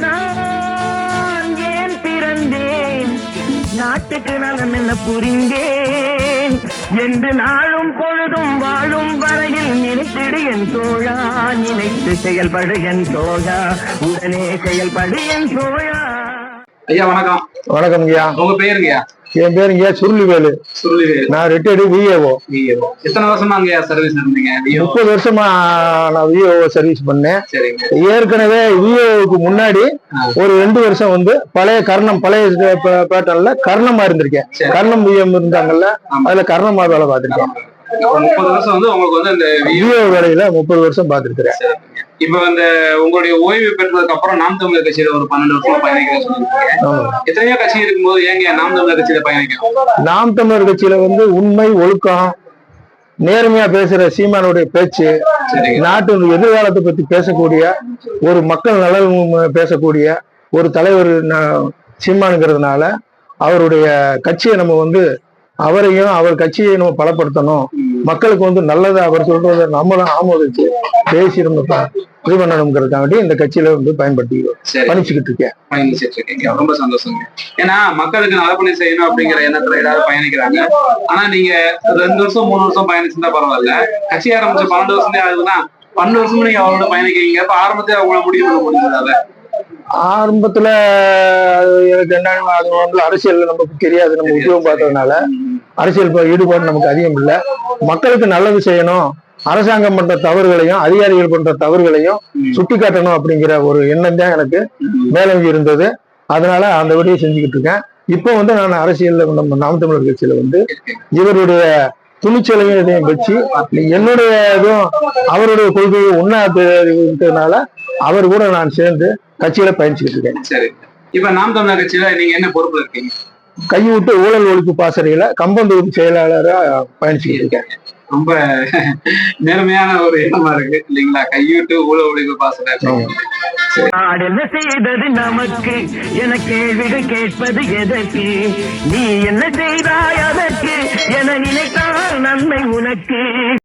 நான் ஏன் பிறந்தேன்? நாட்டுக்கு நலம் என்ன புரிந்தேன்? என்று நாளும் பொழுதும் வாழும் வரையில் நினைத்திடு என் தோழா நினைத்து செயல்படு என் தோழா உடனே செயல்படு என் தோழா. ஐயா வணக்கம். வணக்கம் ஐயா. உங்க பேருங்கய்யா என் பேருங்க சுருளிவேலு. சுருளிவேல். நான் ரிட்டையர்டு விஏஓ எத்தனை வருஷமா அங்கயா சர்வீஸ் முப்பது வருஷமா நான் விஏஓ சர்வீஸ் பண்ணேன். ஏற்கனவே விஏஓக்கு முன்னாடி ஒரு ரெண்டு வருஷம் வந்து பழைய கர்ணம் பழைய பேட்டர்ன்ல கர்ணமா இருந்திருக்கேன். கர்ணம் விஎம் இருந்தாங்கல்ல அதுல கர்ணமா வேலை பார்த்திருக்கேன். முப்பது வருஷம் வந்து உங்களுக்கு வந்து இந்த விஏஓ வேலையில முப்பது வருஷம் பார்த்திருக்கிறேன். இப்ப இந்த உங்களுடைய ஓய்வு பெற்றதுக்கு அப்புறம் நாம் தமிழர் கட்சியில ஒரு பன்னெண்டு வருஷமா பயணிக்கிறேன் சொல்லியிருக்கீங்க. எத்தனையோ கட்சி இருக்கும்போது ஏங்க நாம் தமிழர் கட்சியில பயணிக்கணும் நாம் தமிழர் கட்சியில வந்து உண்மை ஒழுக்கம் நேர்மையா பேசுற சீமானுடைய பேச்சு நாட்டு எதிர்காலத்தை பத்தி பேசக்கூடிய ஒரு மக்கள் நலன் பேசக்கூடிய ஒரு தலைவர் சீமானுங்கிறதுனால அவருடைய கட்சியை நம்ம வந்து அவரையும் அவர் கட்சியை நம்ம பலப்படுத்தணும். மக்களுக்கு வந்து நல்லதை அவர் சொல்றதை நம்மளும் ஆமோதிச்சு பேசி நம்ம இது பண்ணணுங்கிறதுக்காண்டி இந்த கட்சியில வந்து பயன்படுத்தி பயணிச்சுக்கிட்டு இருக்கேன். பயணிச்சிட்டு இருக்கீங்க. ரொம்ப சந்தோஷங்க. ஏன்னா மக்களுக்கு நலப்பணி செய்யணும் அப்படிங்கிற எண்ணத்துல எல்லாரும் பயணிக்கிறாங்க. ஆனா நீங்க ரெண்டு வருஷம் மூணு வருஷம் பயணிச்சிருந்தா பரவாயில்ல. கட்சி ஆரம்பிச்ச பன்னெண்டு வருஷமே ஆகுதுன்னா பன்னெண்டு வருஷம் நீங்க அவரோட பயணிக்கிறீங்க. அப்ப ஆரம்பத்துல அவங்கள முடிவு பண்ண முடிஞ்சதால ஆரம்பத்துல எனக்கு என்ன அது வந்து அரசியல் நமக்கு தெரியாது. நம்ம உத்தியோகம் பார்த்ததுனால. அரசியல் ஈடுபாடு நமக்கு அதிகம் இல்லை. மக்களுக்கு நல்லது செய்யணும். அரசாங்கம் பண்ற தவறுகளையும் அதிகாரிகள் பண்ற தவறுகளையும் சுட்டி காட்டணும் அப்படிங்கிற ஒரு எண்ணம் தான் எனக்கு மேலோங்கி இருந்தது. அதனால அந்த வழியை செஞ்சுக்கிட்டு இருக்கேன். இப்போ வந்து நான் அரசியல்ல நம்ம நாம் தமிழர் கட்சியில வந்து இவருடைய துணிச்சலையும் இதையும் வச்சு என்னுடைய இதுவும் அவருடைய கொள்கையை ஒன்னா இருக்கிறதுனால அவர் கூட நான் சேர்ந்து கட்சியில பயணிச்சுக்கிட்டு இருக்கேன். சரி. இப்ப நாம் தமிழர் கட்சியில நீங்க என்ன பொறுப்புல இருக்கீங்க? கைவிட்டு ஊழல் ஒழிப்பு பாசறையில கம்பந்தூர் செயலாளரா பயணிச்சுக்கிட்டு இருக்கேன் ரொம்ப நேர்மையான ஒரு எண்ணமா இருக்கு இல்லைங்களா? கைவிட்டு ஊழ ஒழிப்பு நாடு என்ன செய்தது நமக்கு என கேள்விகள் கேட்பது எதற்கு? நீ என்ன செய்தாய் அதற்கு? என நினைத்தால் நன்மை உனக்கு.